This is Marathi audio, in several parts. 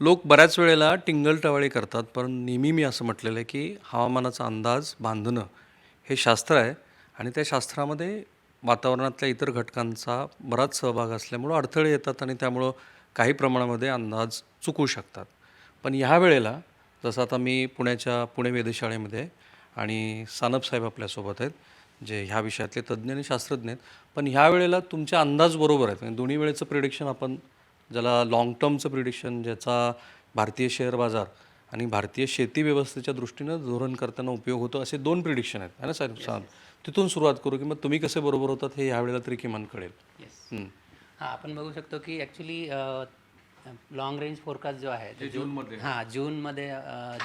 लोक बऱ्याच वेळेला टिंगलटवाळी करतात पण नेहमी मी असं म्हटलेलं आहे की हवामानाचा अंदाज बांधणं हे शास्त्र आहे आणि त्या शास्त्रामध्ये वातावरणातल्या इतर घटकांचा बराच सहभाग असल्यामुळं अडथळे येतात आणि त्यामुळं काही प्रमाणामध्ये अंदाज चुकू शकतात. पण ह्या वेळेला जसं आता मी पुण्याच्या पुणे वेधशाळेमध्ये आणि सानप साहेब आपल्यासोबत आहेत जे ह्या विषयातले तज्ज्ञ आणि शास्त्रज्ञ आहेत पण ह्या वेळेला तुमचे अंदाज बरोबर आहेत. म्हणजे दोन्ही वेळेचं प्रिडिक्शन आपण ज्याला लाँग टर्मचं प्रिडिक्शन ज्याचा भारतीय शेअर बाजार आणि भारतीय शेती व्यवस्थेच्या दृष्टीनं धोरण करताना उपयोग होतो असे दोन प्रिडिक्शन आहेत. है ना साहेब? साहेब तिथून सुरुवात करू की मग तुम्ही कसे बरोबर होतात हे ह्या वेळेला तरी किमान कळेल. हां आपण बघू शकतो की ॲक्च्युली लॉंग रेंज फोरकास्ट जो आहे जूनमध्ये. हां जूनमध्ये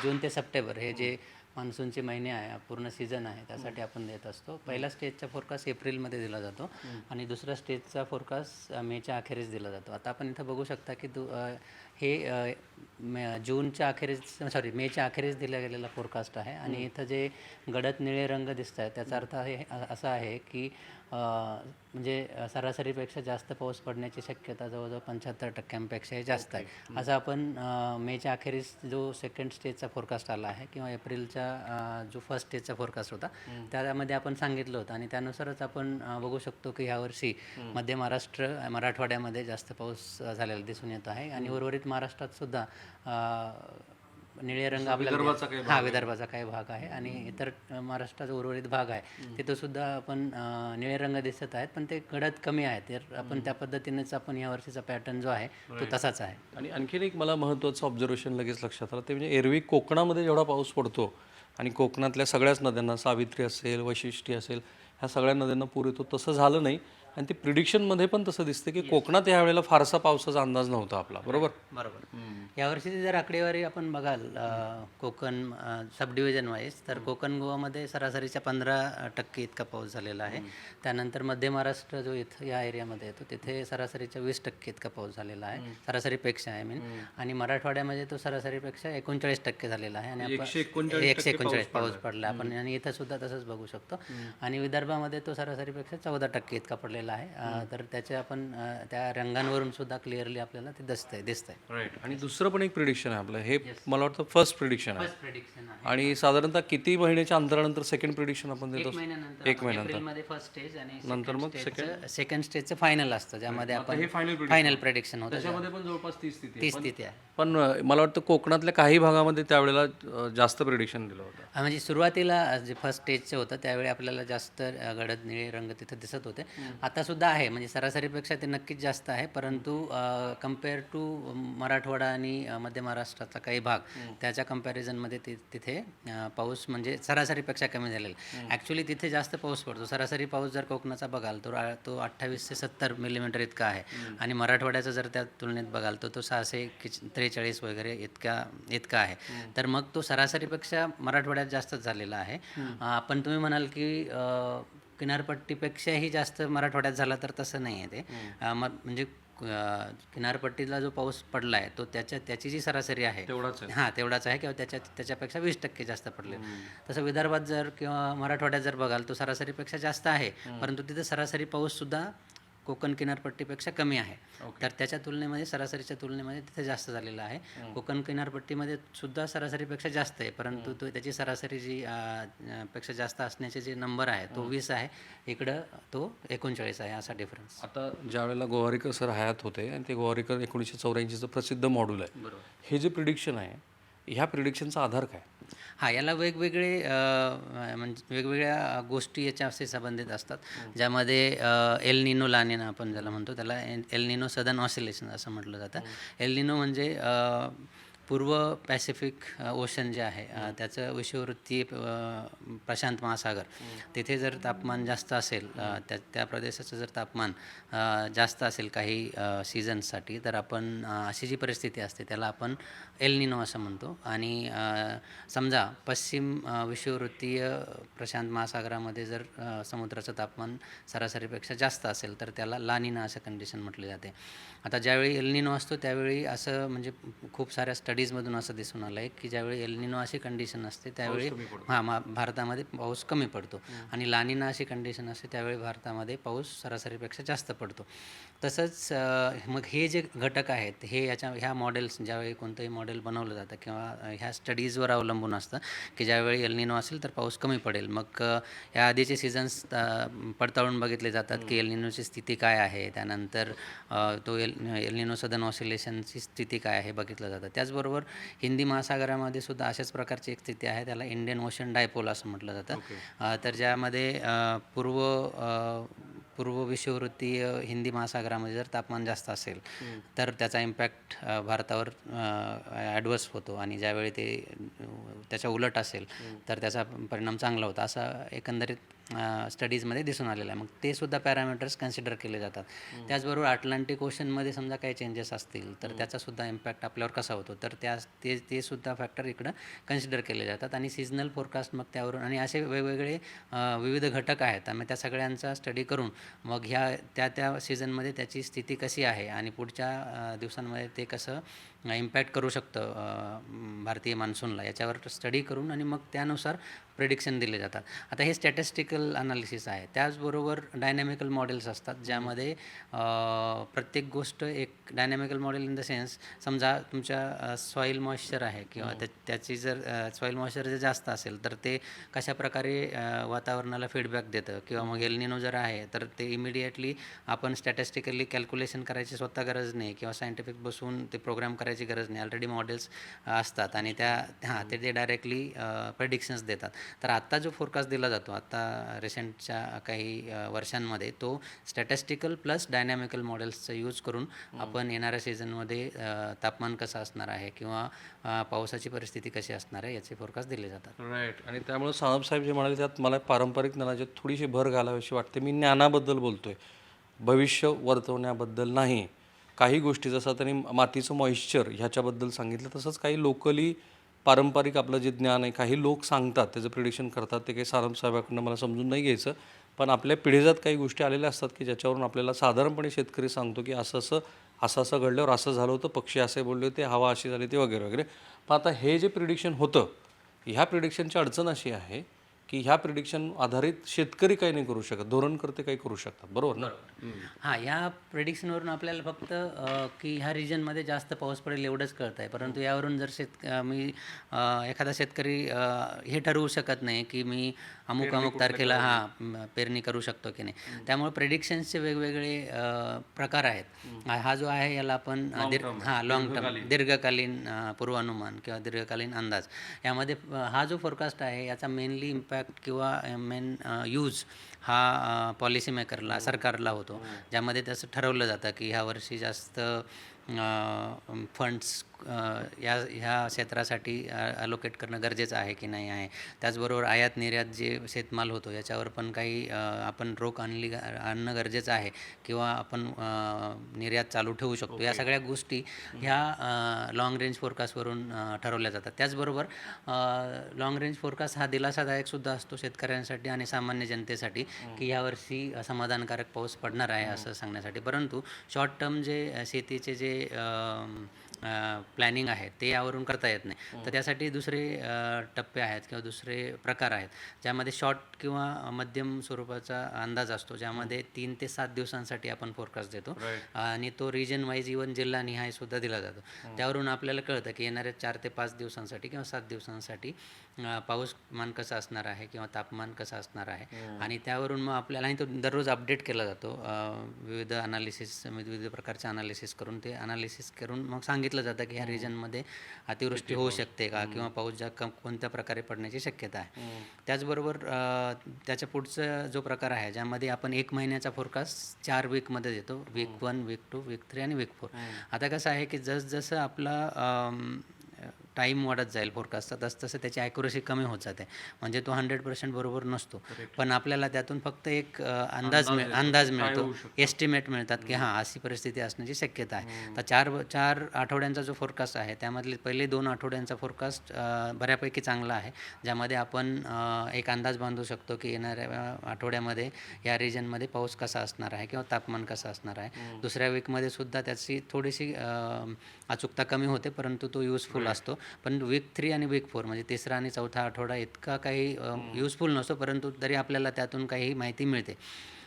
जून ते सप्टेंबर हे जे मान्सूनचे महिने आहे पूर्ण सीझन आहे त्यासाठी आपण देत असतो. पहिला स्टेजचा फोरकास्ट एप्रिलमध्ये दिला जातो आणि दुसरा स्टेजचा फोरकास्ट मेच्या अखेरीस दिला जातो. आता आपण इथं बघू शकता की दु हे जूनच्या अखेरीस सॉरी मेच्या अखेरीस दिला गेलेला फोरकास्ट आहे. आणि इथं जे गडद निळे रंग दिसत आहेत त्याचा अर्थ आहे असा आहे की म्हणजे सरासरीपेक्षा जास्त पाऊस पडण्याची शक्यता जवळजवळ पंच्याहत्तर टक्क्यांपेक्षाही जास्त आहे. असं आपण मेच्या अखेरीस जो सेकंड स्टेजचा फोरकास्ट आला आहे किंवा एप्रिलच्या अ, जो फर्स्ट स्टेजचा फोरकास्ट होता त्यामध्ये आपण सांगितलं होतं. आणि त्यानुसारच आपण बघू शकतो की यावर्षी मध्य महाराष्ट्र मराठवाड्यामध्ये जास्त पाऊस झालेला दिसून येत आहे. आणि उर्वरित महाराष्ट्रात सुद्धा निळे रंग आपल्याला हा विदर्भाचा काही भाग आहे आणि इतर महाराष्ट्राचा उर्वरित भाग आहे. तिथं सुद्धा आपण निळे रंग दिसत आहेत पण ते गडद कमी आहेत तर आपण त्या पद्धतीनेच आपण या वर्षीचा पॅटर्न जो आहे तो तसाच आहे. आणि आणखीन एक मला महत्त्वाचं ऑब्झर्वेशन लगेच लक्षात आलं. ते म्हणजे एरवी कोकणामध्ये जेवढा पाऊस पडतो आणि कोकणातल्या सगळ्याच नद्यांना सावित्री असेल वैशिष्ट्य असेल ह्या सगळ्या नद्यांना पूर येतो तसं झालं नाही. आणि ते प्रिडिक्शनमध्ये पण तसं दिसतं की कोकणात ह्या वेळेला फारसा पावसाचा अंदाज नव्हता आपला. बरोबर? बरोबर. यावर्षीची जर आकडेवारी आपण बघाल कोकण सब डिव्हिजन वाईज तर कोकण गोवामध्ये सरासरीच्या पंधरा टक्के इतका पाऊस झालेला आहे. त्यानंतर मध्य महाराष्ट्र जो इथं या एरियामध्ये येतो तिथे सरासरीच्या वीस टक्के इतका पाऊस झालेला आहे. सरासरीपेक्षा आय मीन आणि मराठवाड्यामध्ये तो सरासरीपेक्षा एकोणचाळीस टक्के झालेला आहे. आणि एकशे आपण एकोणचाळीस एकशे एकोणचाळीस पाऊस पडला आपण आणि इथं सुद्धा तसंच बघू शकतो. आणि विदर्भामध्ये तो सरासरीपेक्षा चौदा टक्के इतका पडलेला आहे. अ, तर त्याचे आपण त्या रंगांवरून सुद्धा क्लिअरली आपल्याला ते दिसतंय दिसतंय. राईट आणि दुसरं पण एक प्रिडिक्शन आहे आपलं. हे मला वाटतं फर्स्ट प्रिडिक्शन आहे. प्रेडिक्शन आहे. आणि साधारणतः किती महिन्याच्या अंतरानंतर सेकंड प्रिडिक्शन आपण देतो? एक महिन्यानंतर. एक आपण महिन्यानंतर. एप्रिलमध्ये फर्स्ट स्टेज आणि नंतर मग सेकंड स्टेजचं फायनल असतं ज्यामध्ये आपण हे final prediction. फायनल प्रेडिक्शन होतं. त्याच्यामध्ये पण जवळपास तीस स्थिती ती स्थिती आहे. पण अं, मला वाटतं कोकणातल्या काही भागामध्ये त्यावेळेला अं, जास्त प्रिडिक्शन दिलं होतं. हा, म्हणजे सुरुवातीला जे फर्स्ट स्टेजचं होतं त्यावेळी आपल्याला जास्त अ, गडद निळे रंग तिथं दिसत होते. आता सुद्धा आहे. म्हणजे सरासरीपेक्षा ते नक्कीच जास्त आहे. परंतु कंपेअर टू मराठवाडा आणि मध्य महाराष्ट्राचा काही भाग त्याच्या कम्पॅरिझनमध्ये ति तिथे पाऊस म्हणजे सरासरीपेक्षा कमी झालेला ॲक्च्युली तिथे जास्त पाऊस पडतो. सरासरी पाऊस जर कोकणाचा बघाल तो रा- तो अठ्ठावीस ते सत्तर मिलीमीटर इतका आहे. आणि मराठवाड्याचा जर त्या तुलनेत बघाल तर तो सहाशे त्रेचाळीस वगैरे इतका इतका आहे. तर मग तो सरासरीपेक्षा मराठवाड्यात जास्तच झालेला आहे. पण तुम्ही म्हणाल की किनारपट्टीपेक्षाही जास्त मराठवाड्यात झाला तर तसं नाही आहे ते. अ, म- म्हणजे किनारपट्टीला जो पाऊस पडला आहे तो त्याच्या त्याची जी सरासरी आहे तेवढाच हां तेवढाच आहे किंवा त्याच्या त्याच्यापेक्षा वीस टक्के जास्त पडले. तसं विदर्भात जर किंवा मराठवाड्यात जर बघाल तो सरासरीपेक्षा जास्त आहे. परंतु तिथे सरासरी पाऊससुद्धा कोकण किनारपट्टीपेक्षा कमी आहे. तर त्याच्या तुलनेमध्ये सरासरीच्या तुलनेमध्ये तिथे जास्त झालेला आहे. कोकण किनारपट्टीमध्ये सुद्धा सरासरीपेक्षा जास्त आहे परंतु तो त्याची सरासरी जी पेक्षा जास्त असण्याचे जे नंबर आहे तो वीस आहे. इकडं तो एकोणचाळीस आहे असा डिफरन्स आता ज्या वेळेला गोवारीकर सर हयात होते आणि ते गोवारीकर एकोणीसशे चौऱ्याऐंशीचं प्रसिद्ध मॉड्यूल आहे. हे जे प्रिडिक्शन आहे ह्या प्रिडिक्शनचा आधार काय? हां याला वेगवेगळे म्हणजे वेगवेगळ्या गोष्टी याच्याशी संबंधित असतात. ज्यामध्ये एल निनो लानिना आपण ज्याला म्हणतो त्याला एल निनो सदन ऑसिलेशन असं म्हटलं जातं. एल निनो म्हणजे पूर्व पॅसिफिक ओशन जे आहे त्याचं विषुववृत्तीय प्रशांत महासागर. तिथे जर तापमान जास्त असेल त्या त्या प्रदेशाचं जर तापमान जास्त असेल काही सीझन्ससाठी तर आपण अशी जी परिस्थिती असते त्याला आपण एल निनो असं म्हणतो. आणि समजा पश्चिम विषुववृत्तीय प्रशांत महासागरामध्ये जर समुद्राचं तापमान सरासरीपेक्षा जास्त असेल तर त्याला लानिना असं कंडिशन म्हटले जाते. आता ज्यावेळी एल निनो असतो त्यावेळी असं म्हणजे खूप साऱ्या स्टडी स्टडीजमधून असं दिसून आलं आहे की ज्यावेळी एलनिनो अशी कंडिशन असते त्यावेळी हां मा भारतामध्ये पाऊस कमी पडतो. आणि लानिना अशी कंडिशन असते त्यावेळी भारतामध्ये पाऊस सरासरीपेक्षा जास्त पडतो. तसंच मग हे जे घटक आहेत हे याच्या ह्या मॉडेल्स ज्यावेळी कोणतंही मॉडेल बनवलं जातं किंवा ह्या स्टडीजवर अवलंबून असतं की ज्यावेळी एलनिनो असेल तर पाऊस कमी पडेल. मग या आधीचे सीझन्स पडताळून बघितले जातात की एलनिनोची स्थिती काय आहे. त्यानंतर तो एल एलनिनो सदन ऑसिलेशनची स्थिती काय आहे बघितलं जातं. त्याचबरोबर हिंदी महासागरामध्ये सुद्धा अशाच प्रकारची एक स्थिती आहे. त्याला इंडियन ओशन डायपोल असं म्हटलं जातं. तर ज्यामध्ये पूर्व पूर्व विषुववृत्तीय हिंदी महासागरामध्ये जर तापमान जास्त असेल तर त्याचा इम्पॅक्ट भारतावर ॲडवर्स होतो आणि ज्यावेळी ते त्याच्या उलट असेल तर त्याचा परिणाम चांगला होता. असा एकंदरीत स्टडीजमध्ये दिसून आलेला आहे. मग ते सुद्धा पॅरामीटर्स कन्सिडर केले जातात. त्याचबरोबर अटलांटिक ओशनमध्ये समजा काही चेंजेस असतील तर त्याचा सुद्धा इम्पॅक्ट आपल्यावर कसा होतो? तर त्या ते ते सुद्धा फॅक्टर इकडं कन्सिडर केले जातात. आणि सीजनल फोरकास्ट मग त्यावरून आणि असे वेगवेगळे विविध घटक आहेत. आणि त्या सगळ्यांचा स्टडी करून मग ह्या त्या त्या सीझनमध्ये त्याची स्थिती कशी आहे? आणि पुढच्या दिवसांमध्ये ते कसं इम्पॅक्ट करू शकतं भारतीय मान्सूनला. याच्यावर स्टडी करून आणि मग त्यानुसार प्रिडिक्शन दिले जातात. आता हे स्टॅटिस्टिकल अनालिसिस आहे. त्याचबरोबर डायनॅमिकल मॉडेल्स असतात ज्यामध्ये प्रत्येक गोष्ट एक dynamical model in the sense समजा तुमच्या सॉईल मॉइश्चर आहे किंवा त्या त्याची जर सॉईल मॉइश्चर जर जास्त असेल तर ते कशा प्रकारे अ, वातावरणाला फीडबॅक देतं? किंवा मग एलनिनो जर आहे तर ते इमिडिएटली आपण स्टॅटिस्टिकली कॅल्क्युलेशन करायची स्वतः गरज नाही. किंवा सायंटिफिक बसून ते प्रोग्राम करायची गरज नाही. ऑलरेडी मॉडेल्स असतात आणि त्या हां ते ते डायरेक्टली प्रेडिक्शन्स देतात. तर आत्ता जो फोरकास्ट दिला जातो आत्ता रिसेंटच्या काही वर्षांमध्ये तो स्टॅटिस्टिकल प्लस डायनॅमिकल मॉडेल्सचा यूज करून आपण येणाऱ्या सीझनमध्ये तापमान कसं असणार आहे किंवा पावसाची परिस्थिती कशी असणार आहे याचे फोरकास्ट दिले जातात. राईट आणि त्यामुळे साहेब जे म्हणाले त्यात मला पारंपरिक ज्ञानाची थोडीशी भर घालावीशी वाटते. मी ज्ञानाबद्दल बोलतोय. भविष्य वर्तवण्याबद्दल नाही. काही गोष्टी जसं त्यांनी मातीचं मॉइश्चर ह्याच्याबद्दल सांगितलं तसंच काही लोकली पारंपरिक आपलं जे ज्ञान आहे काही लोक सांगतात त्याचं प्रिडिक्शन करतात ते काही सारंग साहेबाकडनं मला समजून नाही घ्यायचं. पण आपल्या पिढीजात काही गोष्टी आलेल्या असतात की ज्याच्यावरून आपल्याला साधारणपणे शेतकरी सांगतो की असं असं असं असं घडल्यावर असं झालं होतं पक्षी असे बोलले होते हवा अशी झाली ते वगैरे वगैरे. पण आता हे जे प्रिडिक्शन होतं ह्या प्रिडिक्शनची अडचण अशी आहे की ह्या प्रिडिक्शन आधारित शेतकरी काही नाही करू शकत धोरणकर्ते काही करू शकतात. बरोबर ना? हां या प्रिडिक्शनवरून आपल्याला फक्त अ, की ह्या रिजनमध्ये जास्त पाऊस पडेल एवढंच कळत आहे परंतु यावरून जर शेत अ, मी अ, एखादा शेतकरी अ, हे ठरवू शकत नाही की मी अमुक अमुक तारखेला हां पेरणी करू शकतो की नाही. त्यामुळे प्रेडिक्शन्सचे वेगवेगळे प्रकार आहेत. हा- जो आहे याला आपण दीर्घ हां लॉंग टर्म दीर्घकालीन. पूर्वानुमान किंवा दीर्घकालीन अंदाज. यामध्ये हा जो फोरकास्ट आहे याचा मेनली इम्पॅक्ट किंवा मेन यूज हा पॉलिसी मेकरला सरकारला होतो. ज्यामध्ये त्याचं ठरवलं जातं की ह्या वर्षी जास्त फंड्स या ह्या क्षेत्रासाठी अलोकेट करणं गरजेचं आहे की नाही आहे. त्याचबरोबर आयात निर्यात जे शेतमाल होतो याच्यावर पण काही आपण रोख आणली आणणं गरजेचं आहे किंवा आपण निर्यात चालू ठेवू शकतो. या सगळ्या गोष्टी ह्या लाँग रेंज फोरकास्टवरून ठरवल्या जातात. त्याचबरोबर लाँग रेंज फोरकास्ट हा दिलासादायक सुद्धा असतो शेतकऱ्यांसाठी आणि सामान्य जनतेसाठी. की यावर्षी समाधानकारक पाऊस पडणार आहे असं सांगण्यासाठी. परंतु शॉर्ट टर्म जे शेतीचे जे प्लॅनिंग आहे ते यावरून करता येत नाही. तर त्यासाठी दुसरे टप्पे आहेत किंवा दुसरे प्रकार आहेत ज्यामध्ये शॉर्ट किंवा मध्यम स्वरूपाचा अंदाज असतो ज्यामध्ये तीन ते सात दिवसांसाठी आपण फोरकास्ट देतो आणि तो रिजन वाईज इवन जिल्हानिहाय सुद्धा दिला जातो. त्यावरून आपल्याला कळतं की येणाऱ्या चार ते पाच दिवसांसाठी किंवा सात दिवसांसाठी पाऊसमान कसं असणार आहे किंवा तापमान कसं असणार आहे आणि त्यावरून मग आपल्याला आणि तो दररोज अपडेट केला जातो विविध अनालिसिस विविध प्रकारचे अनालिसिस करून ते अनालिसिस करून मग सांगितलं जातं की ह्या रिजनमध्ये अतिवृष्टी होऊ शकते का किंवा पाऊस जा कोणत्या प्रकारे पडण्याची शक्यता आहे? त्याचबरोबर अ, त्याच्या पुढचा जो प्रकार आहे ज्यामध्ये आपण एक महिन्याचा फोरकास्ट चार वीकमध्ये देतो. Week one week two week three आणि वीक फोर आता कसं आहे की जसजसं आपला टाईम वाढत जाईल फोरकास्टचा तसं तसं त्याची ॲक्युरेसी कमी होत जाते. म्हणजे तो हंड्रेड पर्सेंट बरोबर नसतो. पण आपल्याला त्यातून फक्त एक अंदाज मिळ अंदाज मिळतो. एस्टिमेट मिळतात की हां अशी परिस्थिती असण्याची शक्यता आहे. तर चार चार आठवड्यांचा जो फोरकास्ट आहे त्यामधले पहिले दोन आठवड्यांचा फोरकास्ट बऱ्यापैकी चांगला आहे. ज्यामध्ये आपण एक अंदाज बांधू शकतो की येणाऱ्या आठवड्यामध्ये या रिजनमध्ये पाऊस कसा असणार आहे किंवा तापमान कसं असणार आहे. दुसऱ्या वीकमध्ये सुद्धा त्याची थोडीशी अचूकता कमी होते परंतु तो युजफुल असतो. पण वीक थ्री आणि वीक फोर म्हणजे तिसरा आणि चौथा आठवडा इतका काही युजफुल नसतो परंतु तरी आपल्याला त्यातून काही माहिती मिळते.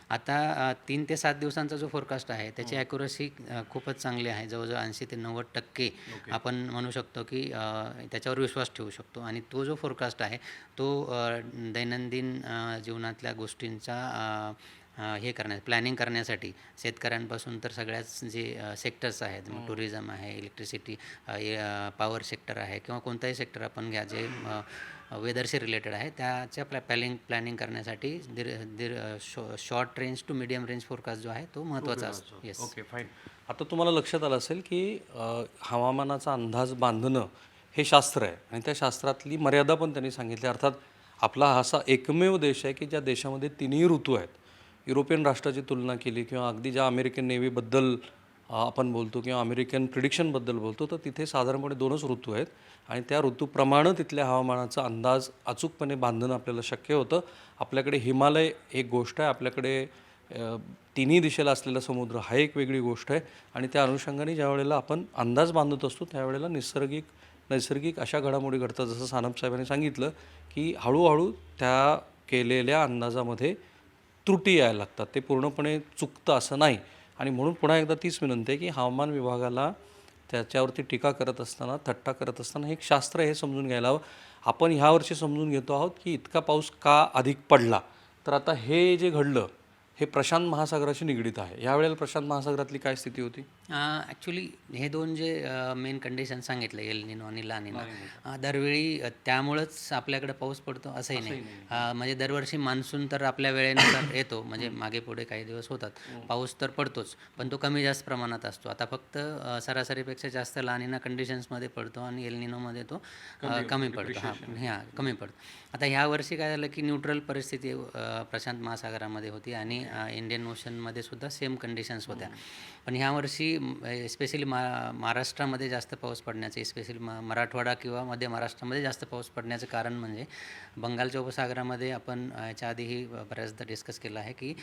आता तीन ते सात दिवसांचा जो फोरकास्ट आहे त्याची ॲक्युरसी खूपच चांगली आहे. जवळजवळ ऐंशी ते नव्वद टक्के आपण म्हणू शकतो की त्याच्यावर विश्वास ठेवू शकतो. आणि तो जो फोरकास्ट आहे तो दैनंदिन जीवनातल्या गोष्टींचा हे करण्या प्लॅनिंग करण्यासाठी. शेतकऱ्यांपासून तर सगळ्याच जे सेक्टर्स आहेत मग टुरिझम आहे इलेक्ट्रिसिटी पॉवर सेक्टर आहे किंवा कोणताही सेक्टर आपण घ्या जे वेदरशी रिलेटेड आहे त्याच्या प्लॅ प्लॅनिंग प्लॅनिंग करण्यासाठी दीर दीर short range to medium range forecast जो आहे तो महत्त्वाचा असतो. येस ओके फाईन आता तुम्हाला लक्षात आलं असेल की हवामानाचा अंदाज बांधणं हे शास्त्र आहे आणि त्या शास्त्रातली मर्यादा पण त्यांनी सांगितली. अर्थात आपला हा असा एकमेव देश आहे की ज्या देशामध्ये तिन्ही ऋतू आहेत. युरोपियन राष्ट्राची तुलना केली किंवा अगदी ज्या अमेरिकन नेव्हीबद्दल आपण बोलतो किंवा अमेरिकन प्रिडिक्शनबद्दल बोलतो तर तिथे साधारणपणे दोनच ऋतू आहेत. आणि त्या ऋतूप्रमाणे तिथल्या हवामानाचा अंदाज अचूकपणे बांधणं आपल्याला शक्य होतं. आपल्याकडे हिमालय एक गोष्ट आहे. आपल्याकडे तिन्ही दिशेला असलेला समुद्र हा एक वेगळी गोष्ट आहे. आणि त्या अनुषंगाने ज्या वेळेला आपण अंदाज बांधत असतो त्यावेळेला निसर्गिक नैसर्गिक अशा घडामोडी घडतात. जसं सानप साहेबांनी सांगितलं की हळूहळू त्या केलेल्या अंदाजामध्ये त्रुटी यायला लागतात. ते पूर्णपणे चुकतं असं नाही. आणि म्हणून पुन्हा एकदा तीच विनंती आहे की हवामान विभागाला त्याच्यावरती टीका करत असताना थट्टा करत असताना हे एक शास्त्र हे समजून घ्यायला हवं. आपण ह्या वर्षी समजून घेतो आहोत की इतका पाऊस का अधिक पडला? तर आता हे जे घडलं हे प्रशांत महासागराशी निगडीत आहे. यावेळेला प्रशांत महासागरातली काय स्थिती होती? ॲक्च्युली हे दोन जे मेन कंडिशन सांगितलं एल निनो आणि ला निनो दरवेळी त्यामुळंच आपल्याकडे पाऊस पडतो असंही नाही. म्हणजे दरवर्षी मान्सून तर आपल्या वेळेनुसार येतो म्हणजे मागे पुढे काही दिवस होतात. पाऊस तर पडतोच पण तो कमी जास्त प्रमाणात असतो. आता फक्त सरासरीपेक्षा जास्त ला निना कंडिशन्समध्ये पडतो आणि एल निनोमध्ये तो कमी पडतो हा कमी पडतो. आता ह्या वर्षी काय झालं की न्यूट्रल परिस्थिती प्रशांत महासागरामध्ये होती आणि इंडियन ओशनमध्ये सुद्धा सेम कंडिशन्स होत्या. पण ह्या वर्षी स्पेशली मा महाराष्ट्रामध्ये जास्त पाऊस पडण्याचे स्पेशली म मराठवाडा किंवा मध्य महाराष्ट्रामध्ये जास्त पाऊस पडण्याचं कारण म्हणजे बंगालच्या उपसागरामध्ये आपण याच्या आधीही बऱ्याचदा डिस्कस केलं आहे की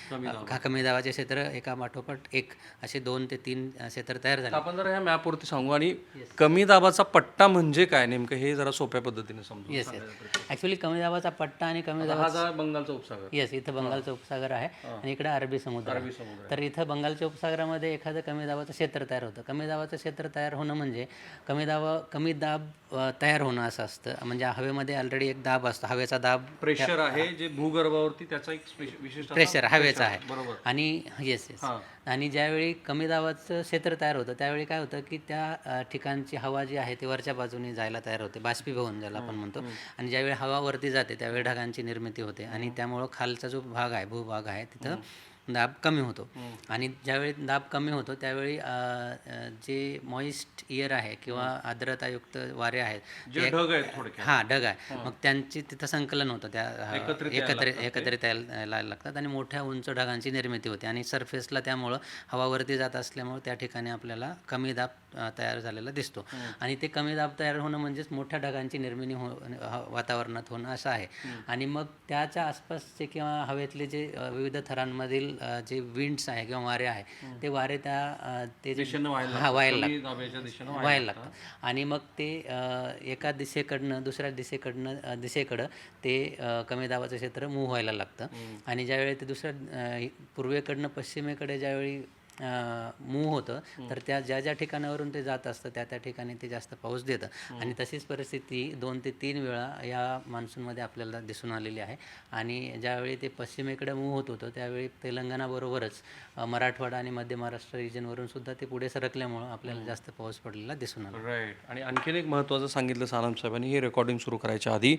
कमी दाबाचे क्षेत्र एका पाठोपाठ एक असे दोन ते तीन क्षेत्र तयार झाले. आपण जरा ह्या मॅपवरती सांगू आणि कमी दाबाचा पट्टा म्हणजे काय नेमकं हे जरा सोप्या पद्धतीने समजू येस येस ॲक्च्युली कमी दाबाचा पट्टा आणि कमी दाबा जा बंगालचा उपसागर. येस इथं बंगालचा उपसागर आहे आणि इकडे अरबी समुद्र. तर इथं बंगालच्या उपसागरामध्ये एखादं कमी दाबाचं क्षेत्र तयार होतं. कमी दाबाचं क्षेत्र तयार होणं म्हणजे कमी दाबा कमी दाब तयार होणं असं असतं. म्हणजे हवेमध्ये ऑलरेडी एक दाब असतो. हवेचा दाब प्रेशर आहे जे भूगर्भावरती त्याचा एक असा प्रेशर हवेचा आहे. बरोबर. आणि येस येस. आणि ज्यावेळी कमी दाबाचं क्षेत्र तयार होतं त्यावेळी काय होतं की त्या ठिकाणची हवा जी आहे ती वरच्या बाजूने जायला तयार होते. बाष्पीभवन ज्याला आपण म्हणतो. आणि ज्यावेळी हवा वरती जाते त्यावेळी ढगांची निर्मिती होते. आणि त्यामुळं खालचा जो भाग आहे भूभाग आहे तिथं दाब कमी होतो. आणि ज्यावेळी दाब कमी होतो त्यावेळी जे मॉइस्ट इयर आहे किंवा आर्द्रतायुक्त वारे आहेत हा ढग आहे. मग त्यांची तिथं संकलन होतं. त्या एकत्रित एकत्रित यायला लागतात आणि मोठ्या उंच ढगांची निर्मिती होते. आणि सरफेसला त्यामुळं हवा वरती जात असल्यामुळं त्या ठिकाणी आपल्याला कमी दाब तयार झालेला दिसतो. आणि ते कमी दाब तयार होणं म्हणजेच मोठ्या ढगांची निर्मिती हो वातावरणात होणं असं आहे. आणि मग त्याच्या आसपासचे किंवा हवेतले जे विविध थरांमधील जे विंड्स आहे किंवा वारे आहे ते वारे त्या ते व्हायला हा लागतात. व्हायला लागतं आणि मग ते एका दिशेकडनं दुसऱ्या दिशेकडनं दिशेकडं ते कमी दाबाचं क्षेत्र मूव्ह व्हायला लागतं. आणि ज्यावेळी ते दुसऱ्या पूर्वेकडनं पश्चिमेकडे ज्यावेळी मूव्ह होतं तर त्या ज्या ज्या ठिकाणावरून ते जात असतं त्या त्या ठिकाणी ते जास्त पाऊस देतं. आणि तशीच परिस्थिती दोन ते तीन वेळा या मान्सूनमध्ये आपल्याला दिसून आलेली आहे. आणि ज्यावेळी ते पश्चिमेकडे मूव्ह होत होतं त्यावेळी तेलंगणाबरोबरच मराठवाडा आणि मध्य महाराष्ट्र रिजनवरून सुद्धा ते पुढे सरकल्यामुळं आपल्याला जास्त पाऊस पडलेला दिसून आला. राईट आणि आणखीन एक महत्त्वाचं सांगितलं सानप साहेबांनी हे रेकॉर्डिंग सुरू करायच्या आधी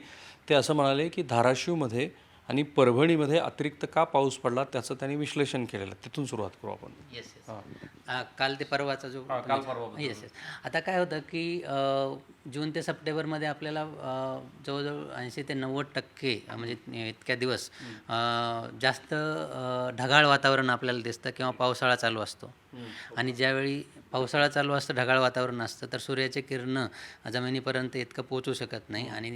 ते असं म्हणाले की धाराशिवमध्ये आणि परभणीमध्ये अतिरिक्त का पाऊस पडला त्याचं त्यांनी विश्लेषण केलेलं. तिथून सुरुवात करू आपण. येस येस काल ते परवाचा जो काल परवा येस येस आता काय होतं की जून ते सप्टेंबरमध्ये आपल्याला जवळजवळ ऐंशी ते नव्वद टक्के म्हणजे इतक्या दिवस जास्त ढगाळ वातावरण आपल्याला दिसतं किंवा पावसाळा चालू असतो. आणि ज्यावेळी पावसाळा चालू असतं ढगाळ वातावरण असतं तर सूर्याचे किरणं जमिनीपर्यंत इतकं पोचू शकत नाही आणि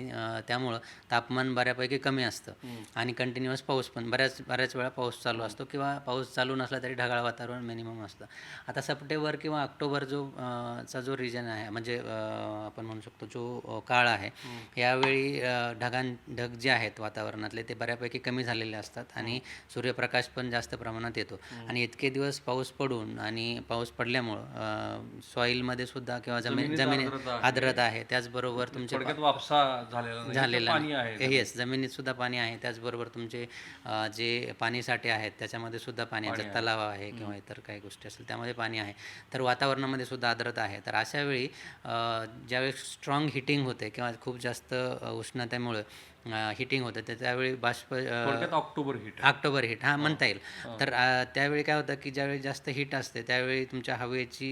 त्यामुळं तापमान बऱ्यापैकी कमी असतं. आणि कंटिन्युअस पाऊस पण बऱ्याच बऱ्याच वेळा पाऊस चालू असतो किंवा पाऊस चालू नसला तरी ढगाळ वातावरण मिनिमम असतं. आता सप्टेंबर किंवा ऑक्टोबर जो चा जो रिजन आहे म्हणजे आपण म्हणू शकतो जो काळ आहे यावेळी ढगां ढग जे आहेत वातावरणातले ते बऱ्यापैकी कमी झालेले असतात आणि सूर्यप्रकाश पण जास्त प्रमाणात येतो. आणि इतके दिवस पाऊस पडून आणि पाऊस पडल्यामुळं सॉईलमध्ये सुद्धा किंवा जमीन जमिनी आर्द्रता आहे. त्याचबरोबर तुमचे थोडक्यात वापसा झालेला आहे. येस जमिनीत सुद्धा पाणी आहे. त्याचबरोबर तुमचे जे पाणी साठे आहेत त्याच्यामध्ये सुद्धा पाणी आहे. तलाव आहे किंवा इतर काही गोष्टी असेल त्यामध्ये पाणी आहे. तर वातावरणामध्ये सुद्धा आर्द्रता आहे. तर अशा वेळी अ, ज्यावेळी स्ट्रॉंग हिटिंग होते किंवा खूप जास्त उष्णतेमुळे हिटिंग होतं. तर त्यावेळी बाष्प ऑक्टोबर हिट ऑक्टोबर हिट हा म्हणता येईल. तर त्यावेळी काय होतं की ज्यावेळी जास्त हिट असते त्यावेळी तुमच्या हवेची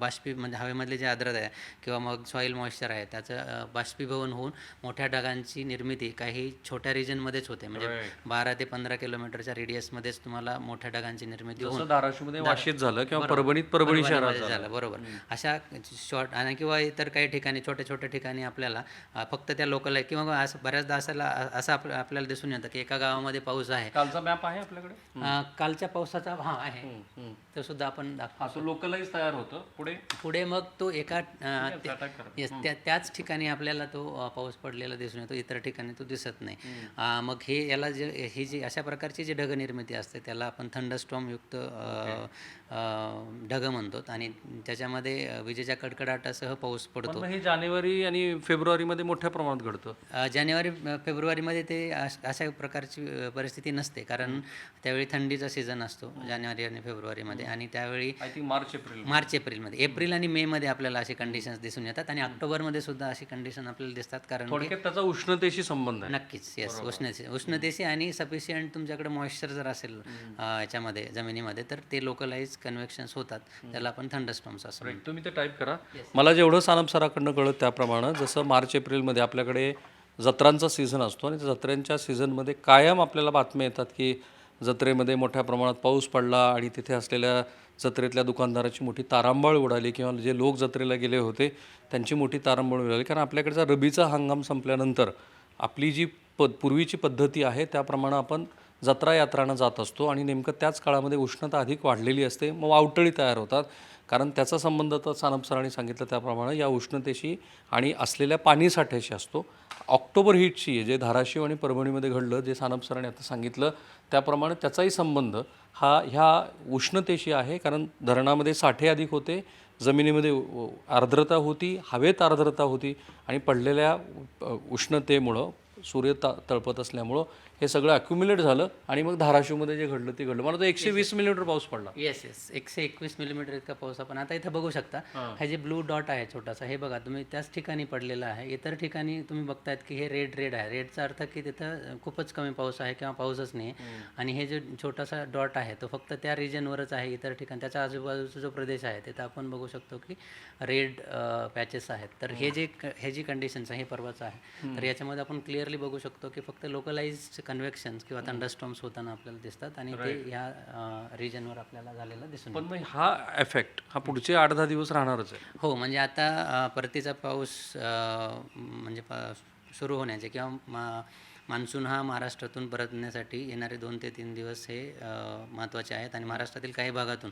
बाष्पी म्हणजे हवेमधली जी आर्द्रता आहे किंवा मग सॉईल मॉइश्चर आहे त्याचं बाष्पीभवन होऊन मोठ्या ढगांची निर्मिती काही छोट्या रिजनमध्येच होते. म्हणजे बारा ते पंधरा किलोमीटरच्या रेडियसमध्येच तुम्हाला मोठ्या ढगांची निर्मिती होऊन धाराशिवमध्ये वाशीत झालं किंवा परभणीत परभणी शहरात झालं. बरोबर. अशा शॉर्ट आणि किंवा इतर काही ठिकाणी छोट्या छोट्या ठिकाणी आपल्याला फक्त त्या लोकल आहे किंवा असं बऱ्याचदा असायला असं आप- आपल्याला दिसून येतं की एका गावामध्ये पाऊस आहे. कालचा मॅप आहे आपल्याकडे? अ, कालच्या पावसाचा हा आहे. तो सुद्धा आपण दाखवू असं लोकलाइज तयार होतं. पुढे? पुढे मग तो एका अ, ते- attack करत. yes, त्या त्याच ठिकाणी आपल्याला तो अ, पाऊस पडलेला दिसून येतो. इतर ठिकाणी तो दिसत नाही. अ, मग हे याला जे ही जी अशा प्रकारची जी ढग निर्मिती असते त्याला आपण थंडस्टॉम युक्त अ, अ, ढग म्हणतो. आणि त्याच्यामध्ये अ, विजेच्या कडकडाटासह पाऊस पण पडतो मग हे जानेवारी आणि फेब्रुवारीमध्ये मोठ्या प्रमाणात घडतं. अ, जानेवारी अ, फेब्रुवारीमध्ये ते अश- प्रकारची परिस्थिती नसते. कारण त्यावेळी थंडीचा सीझन असतो जानेवारी आणि फेब्रुवारीमध्ये. आणि त्यावेळी मार्च एप्रिल. मार्च एप्रिलमध्ये. एप्रिल आणि मे मध्ये आपल्याला असे कंडिशन्स दिसून येतात आणि ऑक्टोबरमध्ये सुद्धा अशी कंडिशन आपल्याला दिसतात कारण त्याचा उष्णतेशी संबंध नक्कीच. येस उष्णते उष्णतेशी आणि सफिशियंट तुमच्याकडे मॉइश्चर जर असेल याच्यामध्ये जमिनीमध्ये तर ते लोकलाइज कन्व्हेक्शन्स होतात. त्याला आपण थंडस्टॉम्स असं म्हणतो. तुम्ही ते टाईप करा. मला जेवढं सानप सराकडनं कळत त्याप्रमाणे जसं मार्च एप्रिलमध्ये आपल्याकडे जत्रांचा सीझन असतो आणि जत्रांच्या जत्रेंच्या सीझनमध्ये कायम आपल्याला बातम्या येतात की जत्रेमध्ये मोठ्या प्रमाणात पाऊस पडला आणि तिथे असलेल्या जत्रेतल्या दुकानदाराची मोठी तारांबळ उडाली किंवा जे लोक जत्रेला गेले होते त्यांची मोठी तारांबळ उडाली. कारण आपल्याकडचा रबीचा हंगाम संपल्यानंतर आपली जी प पूर्वीची पद्धती आहे त्याप्रमाणे आपण जत्रा यात्रांना जात असतो आणि नेमकं त्याच काळामध्ये उष्णता अधिक वाढलेली असते मग वावटळी तयार होतात. कारण त्याचा संबंध तर सानप सरांनी सांगितलं त्याप्रमाणे या उष्णतेशी आणि असलेल्या पाणीसाठ्याशी असतो. ऑक्टोबर हीटशी जे धाराशिव आणि परभणीमध्ये घडलं जे सानप सरांनी आता सांगितलं त्याप्रमाणे त्याचाही संबंध हा ह्या उष्णतेशी आहे कारण धरणामध्ये साठे अधिक होते जमिनीमध्ये आर्द्रता होती हवेत आर्द्रता होती आणि पडलेल्या उष्णतेमुळं सूर्य ता तळपत असल्यामुळं हे सगळं अक्युमुलेट झालं आणि मग धाराशिवमध्ये जे घडलं ते घडलं. मला तर एकशे वीस मिलीमीटर पाऊस पडला. येस येस एकशे एकवीस मिलीमीटर इतका पाऊस आपण आता इथं बघू शकता. हा. जे ब्लू डॉट आहे छोटासा हे बघा तुम्ही त्याच ठिकाणी पडलेला आहे. इतर ठिकाणी तुम्ही बघतायत की हे रेड रेड आहे. रेडचा अर्थ की तिथं खूपच कमी पाऊस आहे किंवा पाऊसच नाही. आणि हे जे छोटासा डॉट आहे तो फक्त त्या रिजनवरच आहे इतर ठिकाणी. त्याच्या आजूबाजूचा जो प्रदेश आहे तिथं आपण बघू शकतो की रेड पॅचेस आहेत. तर हे जे हे जी कंडिशन्स आहे हे पर्वाचं आहे. तर याच्यामध्ये आपण क्लिअरली बघू शकतो की फक्त लोकलाइज कन्व्हेक्शन्स किंवा थंडरस्टॉम्स होताना आपल्याला दिसतात आणि ते ह्या रिजनवर आपल्याला झालेलं दिसून पण मग हा एफेक्ट हा पुढचे आठ दहा दिवस राहणारच आहे. हो म्हणजे आता परतीचा पाऊस म्हणजे सुरू होण्याचे किंवा मान्सून हा महाराष्ट्रातून परतण्यासाठी येणारे दोन ते तीन दिवस हे महत्त्वाचे आहेत आणि महाराष्ट्रातील काही भागातून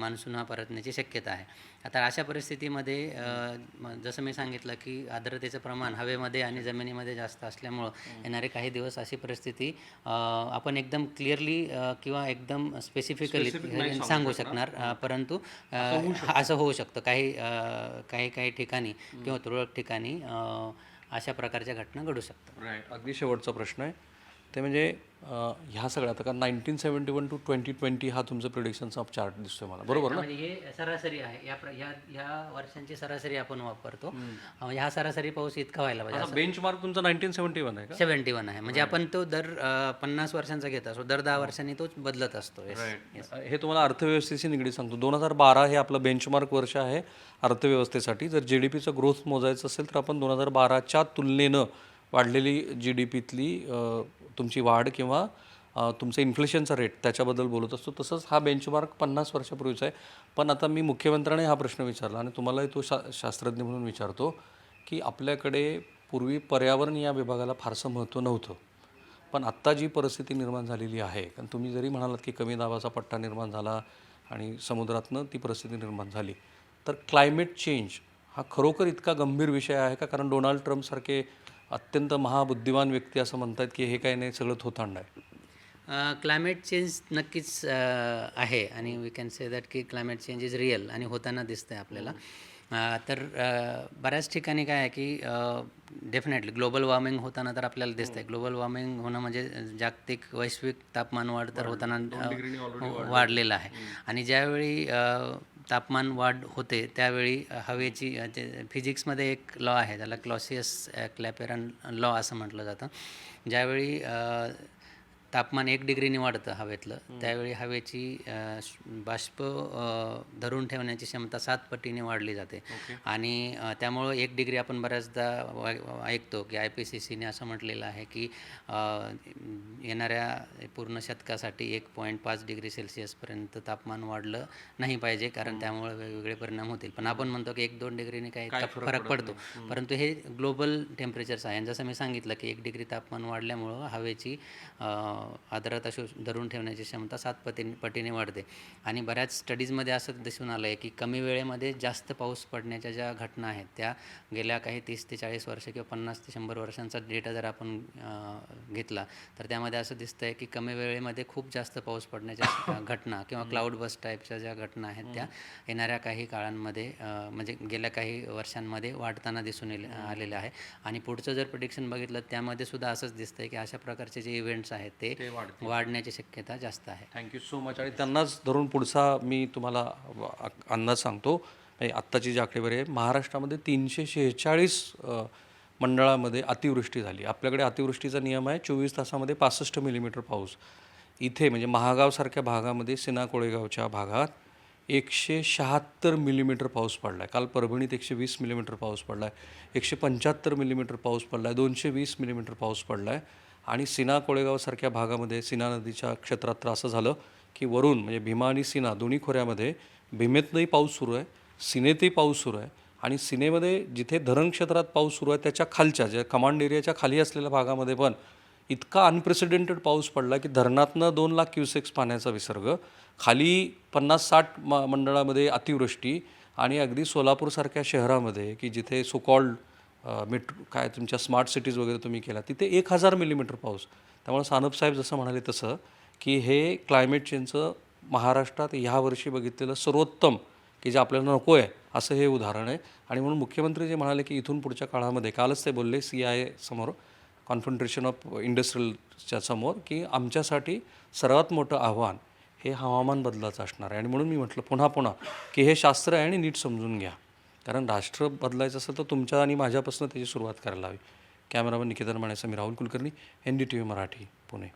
मान्सून हा परतण्याची शक्यता आहे. आता अशा परिस्थितीमध्ये जसं मी सांगितलं की आर्द्रतेचं प्रमाण हवेमध्ये आणि जमिनीमध्ये जास्त असल्यामुळं येणारे काही दिवस अशी परिस्थिती आपण एकदम क्लिअरली किंवा एकदम स्पेसिफिकली सांगू शकणार. परंतु असं होऊ शकतं. काही काही काही ठिकाणी किंवा तुरळक ठिकाणी अशा प्रकारच्या घटना घडू शकतात. राईट अगदी शेवटचा प्रश्न आहे. ते म्हणजे ह्या सगळ्या आता nineteen seventy one to twenty twenty हा तुमचा प्रिडिक्शनचा चार्ट दिसतोय मला. बरोबर ना? म्हणजे हे सरासरी आहे. या प्र- या या वर्षांची सरासरी आपण वापरतो. म्हणजे हा सरासरी पाऊस इतका व्हायला पाहिजे. आता बेंच मार्क तुमचा नाईन्टीन सेवन्टी वन आहे का? सेव्हन्टी वन आहे. म्हणजे आपण तो दर अं, पन्नास वर्षांचा घेत असतो. दर दहा वर्षांनी तो बदलत असतो. Yes. हे तुम्हाला अर्थव्यवस्थेशी निगडीत सांगतो. दोन हजार बारा हे आपलं बेंचमार्क वर्ष आहे अर्थव्यवस्थेसाठी. जर जी डी पीचं ग्रोथ मोजायचं असेल तर आपण दोन हजार बाराच्या तुलनेनं वाढलेली जी डी पीतली तुमची वाढ किंवा तुमचं इन्फ्लेशनचा रेट त्याच्याबद्दल बोलत असतो. तसंच हा बेंचमार्क पन्नास वर्षापूर्वीचा आहे. पण आता मी मुख्यमंत्र्याने हा प्रश्न विचारला आणि तुम्हालाही तो शा शास्त्रज्ञ म्हणून विचारतो की आपल्याकडे पूर्वी पर्यावरण या विभागाला फारसं महत्त्व नव्हतं. पण आत्ता जी परिस्थिती निर्माण झालेली आहे कारण तुम्ही जरी म्हणालात की कमी दाबाचा पट्टा निर्माण झाला आणि समुद्रातनं ती परिस्थिती निर्माण झाली तर क्लायमेट चेंज हा खरोखर इतका गंभीर विषय आहे का? कारण डोनाल्ड ट्रम्पसारखे अत्यंत महाबुद्धिमान व्यक्ती असं म्हणतात की हे काय नाही सगळं थोतांड आहे. क्लायमेट चेंज नक्कीच आहे आणि वी कॅन से दॅट की क्लायमेट चेंज इज रिअल आणि होताना दिसतं आहे आपल्याला तर बऱ्याच ठिकाणी काय आहे की डेफिनेटली ग्लोबल वॉर्मिंग होताना तर आपल्याला दिसतंय. ग्लोबल वॉर्मिंग होणं म्हणजे जागतिक वैश्विक तापमान वाढ तर होताना अं, वाढलेलं आहे. आणि ज्यावेळी तापमान वाढ होते त्यावेळी हवेची ते फिजिक्समध्ये एक लॉ आहे त्याला क्लॉसियस क्लॅपेरन लॉ असं म्हटलं जातं. ज्यावेळी तापमान एक डिग्रीने वाढतं हवेतलं. त्यावेळी हवेची बाष्प धरून ठेवण्याची क्षमता सात पटीने वाढली जाते. आणि त्यामुळं एक डिग्री आपण बऱ्याचदा ऐकतो की आय पी सी सीने असं म्हटलेलं आहे की येणाऱ्या पूर्ण शतकासाठी एक पॉईंट पाच डिग्री सेल्सिअसपर्यंत तापमान वाढलं नाही पाहिजे कारण त्यामुळे वेगवेगळे परिणाम होतील. पण आपण म्हणतो की एक दोन डिग्रीने काही फरक पडतो परंतु हे ग्लोबल टेम्परेचर्स आहे. जसं मी सांगितलं की एक डिग्री तापमान वाढल्यामुळं हवेची आर्द्रता शोष धरून ठेवण्याची क्षमता सात पटीने पटीने वाढते. आणि बऱ्याच स्टडीजमध्ये असं दिसून आलं आहे की कमी वेळेमध्ये जास्त पाऊस पडण्याच्या ज्या घटना आहेत त्या गेल्या काही तीस ते चाळीस वर्ष किंवा पन्नास ते शंभर वर्षांचा डेटा जर आपण घेतला तर त्यामध्ये असं दिसतं आहे की कमी वेळेमध्ये खूप जास्त पाऊस पडण्याच्या घटना किंवा क्लाउड बस टाईपच्या ज्या घटना आहेत त्या येणाऱ्या काही काळांमध्ये म्हणजे गेल्या काही वर्षांमध्ये वाढताना दिसून आलेलं आहे. आणि पुढचं जर प्रिडिक्शन बघितलं त्यामध्ये सुद्धा असंच दिसतंय की अशा प्रकारचे जे इव्हेंट्स आहेत ते वाढण्याची शक्यता जास्त आहे. थँक्यू सो मच आणि त्यांनाच धरून पुढचा मी तुम्हाला अंदाज सांगतो. आत्ताची जी आकडेवारी आहे महाराष्ट्रामध्ये तीनशे शेहेचाळीस मंडळामध्ये अतिवृष्टी झाली. आपल्याकडे अतिवृष्टीचा नियम आहे चोवीस तासामध्ये पासष्ट मिलीमीटर पाऊस. इथे म्हणजे महागावसारख्या भागामध्ये सिना कोळेगावच्या भागात एकशे शहात्तर मिलीमीटर पाऊस पडला आहे काल परभणीत एकशे वीस मिलीमीटर पाऊस पडला आहे एकशे पंच्याहत्तर मिलीमीटर पाऊस पडला आहे दोनशे वीस मिलीमीटर पाऊस पडला आहे आणि सिना कोळेगावसारख्या भागामध्ये सिना नदीच्या क्षेत्रात तर असं झालं की वरून म्हणजे भीमा आणि सिना दोन्ही खोऱ्यामध्ये भीमेतनंही पाऊस सुरू आहे सिनेतही पाऊस सुरू आहे आणि सिनेमध्ये जिथे धरण क्षेत्रात पाऊस सुरू आहे त्याच्या खालच्या ज्या कमांड एरियाच्या खाली असलेल्या भागामध्ये पण इतका अनप्रेसिडेंटेड पाऊस पडला की धरणातनं दोन लाख क्युसेक्स पाण्याचा विसर्ग खाली पन्नास साठ म मंडळामध्ये अतिवृष्टी आणि अगदी सोलापूरसारख्या शहरामध्ये की जिथे सुकॉल्ड मेट्रो काय तुमच्या स्मार्ट सिटीज वगैरे तुम्ही केला तिथे एक हजार मिलीमीटर पाऊस. त्यामुळे सानप साहेब जसं म्हणाले तसं की हे क्लायमेट चेंजचं महाराष्ट्रात ह्या वर्षी बघितलेलं सर्वोत्तम की जे आपल्याला नको आहे असं हे उदाहरण आहे. आणि म्हणून मुख्यमंत्री जे म्हणाले की इथून पुढच्या काळामध्ये कालच ते बोलले सी आय समोर कॉन्फन्ट्रेशन ऑफ इंडस्ट्रीयलच्या समोर की आमच्यासाठी सर्वात मोठं आव्हान हे हवामान बदलाचं असणार आहे. आणि म्हणून मी म्हटलं पुन्हा पुन्हा की हे शास्त्र आहे आणि नीट समजून घ्या. कारण राष्ट्र बदलायचं असेल तर तुमच्या आणि माझ्यापासून त्याची सुरुवात करायला हवी. कॅमेरामन निकेतन माने मी Rahul Kulkarni N D T V Marathi Pune.